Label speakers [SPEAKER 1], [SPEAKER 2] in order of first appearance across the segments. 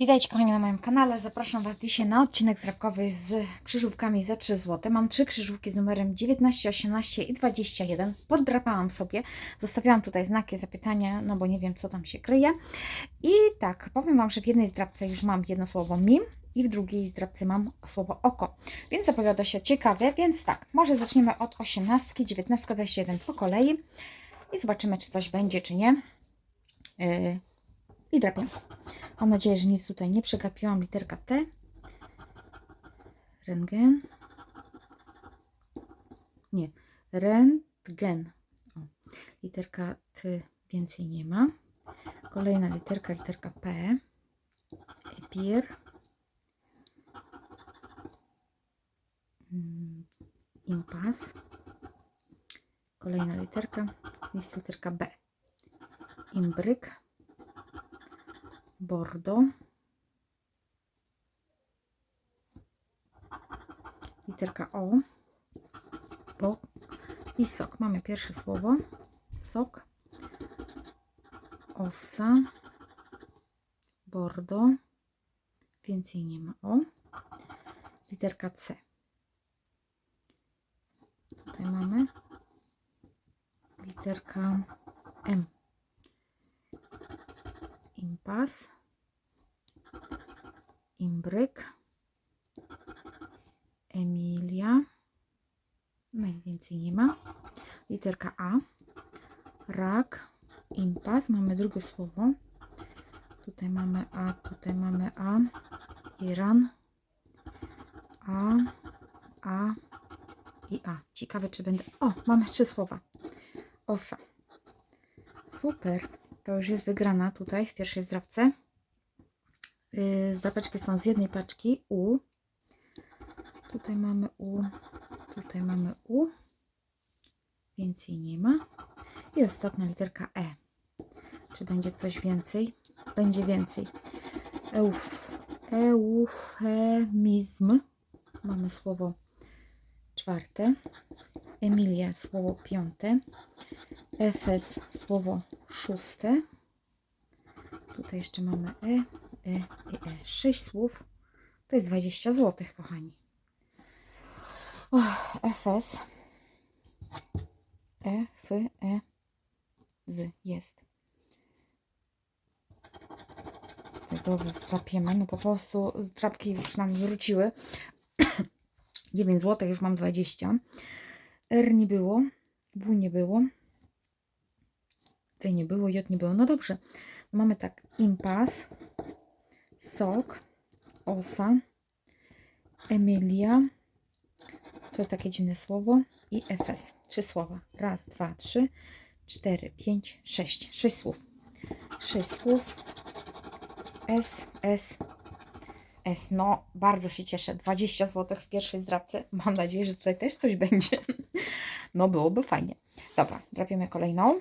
[SPEAKER 1] Witajcie kochani na moim kanale. Zapraszam Was dzisiaj na odcinek zrabkowy z krzyżówkami za 3 zł. Mam trzy krzyżówki z numerem 19, 18 i 21. Poddrapałam sobie. Zostawiałam tutaj znaki zapytania, no bo nie wiem co tam się kryje. I tak, powiem Wam, że w jednej zdrabce już mam jedno słowo mim i w drugiej zdrabce mam słowo oko. Więc zapowiada się ciekawie, więc tak, może zaczniemy od 18, 19, 21 po kolei i zobaczymy czy coś będzie, czy nie. Yy, I drapię. Mam nadzieję, że nic tutaj nie przegapiłam. Literka T. Rentgen. Nie. Rentgen. O. Literka T więcej nie ma. Kolejna literka, literka P. Epir. Mm, Impas. Kolejna literka. Jest literka B. Imbryk. Bordo. Literka O. Bo. I sok. Mamy pierwsze słowo. Sok. Osa. Bordo. Więcej nie ma O. Literka C. Tutaj mamy literka M. Impas. Imbryk. Emilia. Najwięcej nie ma. Literka A. Rak. Impas. Mamy drugie słowo. Tutaj mamy A, tutaj mamy A. Iran. A. A. I A. Ciekawe, czy będę... O, mamy trzy słowa. Osa. Super. To już jest wygrana tutaj w pierwszej zdrabce. Yy, Zdrapeczki są z jednej paczki U. Tutaj mamy U. Tutaj mamy U. Więcej nie ma. I ostatnia literka E. Czy będzie coś więcej? Będzie więcej. Euf, eufemizm. Mamy słowo czwarte. Emilia słowo piąte. Efes słowo szóste. Tutaj jeszcze mamy E, E i E. Sześć słów. To jest 20 zł, kochani. Och, Efes. E, F, E, Z jest. Tego zdrapiemy. No po prostu zdrapki już nam wróciły. 9 zł, już mam 20. R nie było. W nie było. T nie było, J nie było. No dobrze. Mamy tak. Impas. Sok. Osa. Emilia. To takie dziwne słowo. I Efes. Trzy słowa. Raz, dwa, trzy, cztery, pięć, sześć. Sześć słów. Sześć słów. S, S, S. No, bardzo się cieszę. 20 zł w pierwszej zdrabce. Mam nadzieję, że tutaj też coś będzie. No, byłoby fajnie. Dobra, drapiemy kolejną.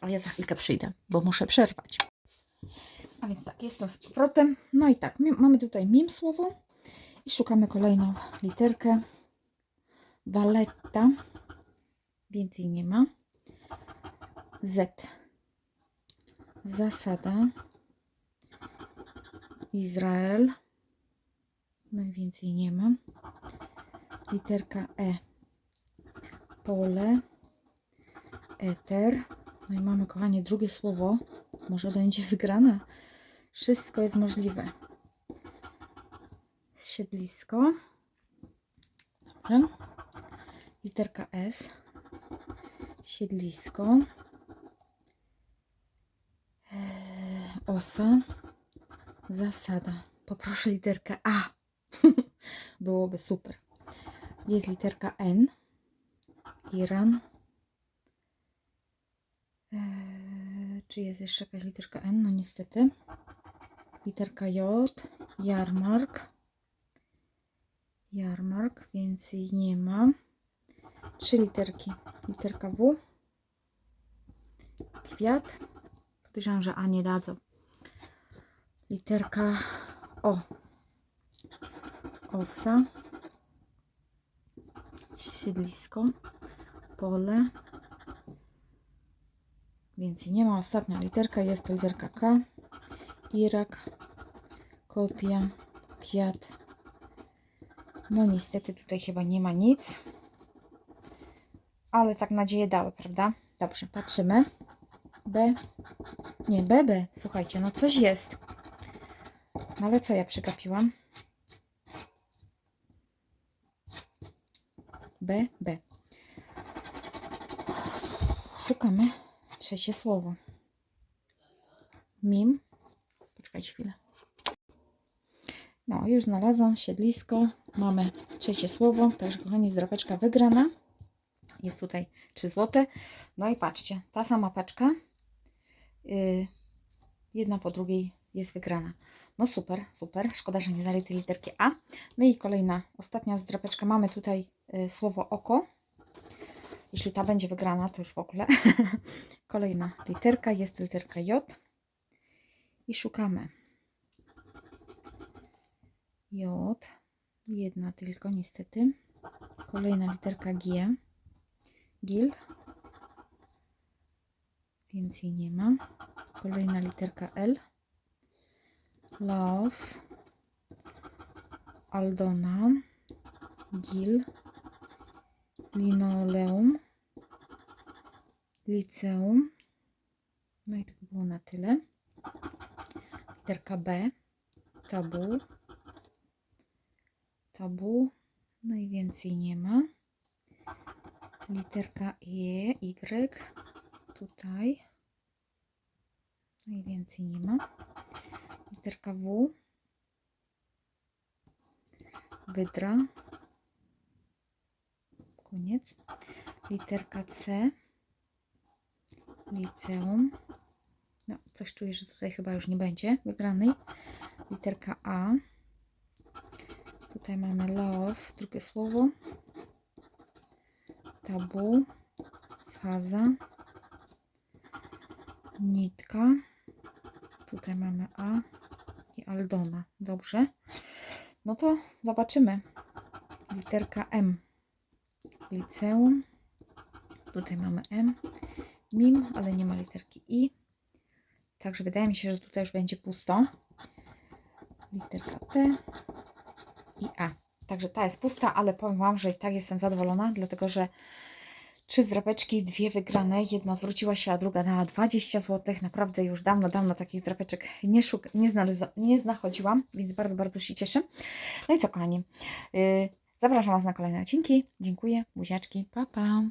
[SPEAKER 1] A ja za chwilkę przyjdę, bo muszę przerwać. A więc tak, jestem z powrotem. No i tak, mamy tutaj mim słowo i szukamy kolejną literkę. Waletta. Więcej nie ma. Z. Zasada. Izrael. Najwięcej nie ma. Literka E. Pole. Eter. No i mamy, kochanie, drugie słowo. Może będzie wygrana. Wszystko jest możliwe. Siedlisko. Dobrze. Literka S. Siedlisko. Eee, Osa. Zasada. Poproszę literkę A. Byłoby super. Jest literka N. Iran. Eee, czy jest jeszcze jakaś literka N? No niestety. Literka J. Jarmark. Jarmark. Więcej nie ma. Trzy literki. Literka W. Kwiat. Podejrzewam, że A nie dadzą. Literka O. Osa. Siedlisko. Pole. Więcej nie ma. Ostatnia literka jest to literka K. Irak. kopia, kwiat. No niestety tutaj chyba nie ma nic. Ale tak nadzieję dały, prawda? Dobrze, patrzymy. B. Nie, BB. Słuchajcie, no coś jest. No ale co ja przegapiłam? B, B. Szukamy trzecie słowo. Mim. Poczekajcie chwilę. No, już znalazłam siedlisko. Mamy trzecie słowo. Także, kochani, zdrapeczka wygrana. Jest tutaj 3 zł. No i patrzcie, ta sama paczka. Yy, jedna po drugiej jest wygrana. No super, super. Szkoda, że nie dali tej literki A. No i kolejna, ostatnia zdrapeczka. Mamy tutaj y, słowo oko. Jeśli ta będzie wygrana, to już w ogóle. Kolejna literka, jest literka J. I szukamy. J. Jedna tylko, niestety. Kolejna literka G. Gil. Więcej nie ma. Kolejna literka L. Laos. Aldona. Gil. Linoleum. Liceum. No i to by było na tyle. Literka B. Tabu. Tabu. No i więcej nie ma. Literka E, Y. Tutaj. No i więcej nie ma. Literka W. Wydra. Koniec. Literka C. Liceum. No, coś czuję, że tutaj chyba już nie będzie wygranej. Literka A. Tutaj mamy Laos, drugie słowo. Tabu. Faza. Nitka. Tutaj mamy A i Aldona. Dobrze. No to zobaczymy. Literka M. Liceum. Tutaj mamy M. Mim, ale nie ma literki I. Także wydaje mi się, że tutaj już będzie pusto. Literka T i A. Także ta jest pusta, ale powiem Wam, że i tak jestem zadowolona, dlatego że trzy zdrapeczki, dwie wygrane. Jedna zwróciła się, a druga dała 20 zł. Naprawdę już dawno, dawno takich zdrapeczek nie, szuk nie, nie znachodziłam, więc bardzo, bardzo się cieszę. No i co, kochani? Yy, zapraszam Was na kolejne odcinki. Dziękuję. Buziaczki. Pa, pa.